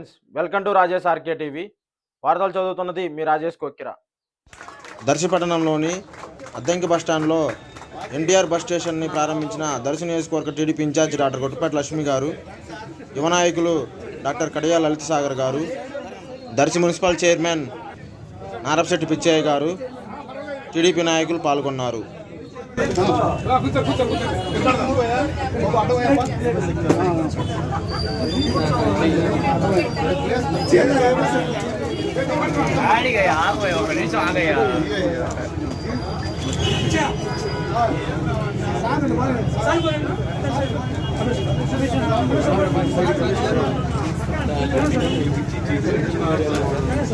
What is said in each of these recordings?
Friends welcome to Rajesh RK TV. వార్తలు చదువుతున్నది మీ రాజేష్ కొక్కిరా. దర్శి పట్టణంలోని అద్దంకి బస్టాండ్లో ఎన్టీఆర్ బస్ స్టేషన్ని ప్రారంభించిన దర్శి నియోజకవర్గ TDP in charge doctor Gottupeta Lakshmi garu యువనాయకులు doctor Kadiya Lalitha Sagar garu Darsi municipal chairman Narapasetti Pichaiah garu TDP నాయకులు పాల్గొన్నారు. ఆడిగయ్యా ఆగోయా ఒక నిమిషం ఆగయ్యా. అన్న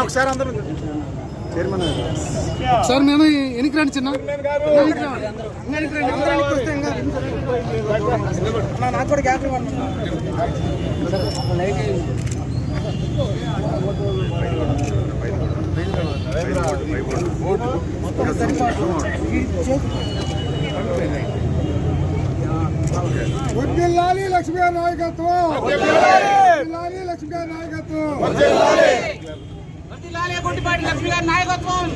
ఒకసారి అందరూ సార్ నేను ఎనికి రండి చిన్న వడ్డిల్లాలి లక్ష్మీ నాయకత్వం. లక్ష్మీ గారి నాయకత్వం గుంటిపాటి లక్ష్మి గారి నాయకత్వం.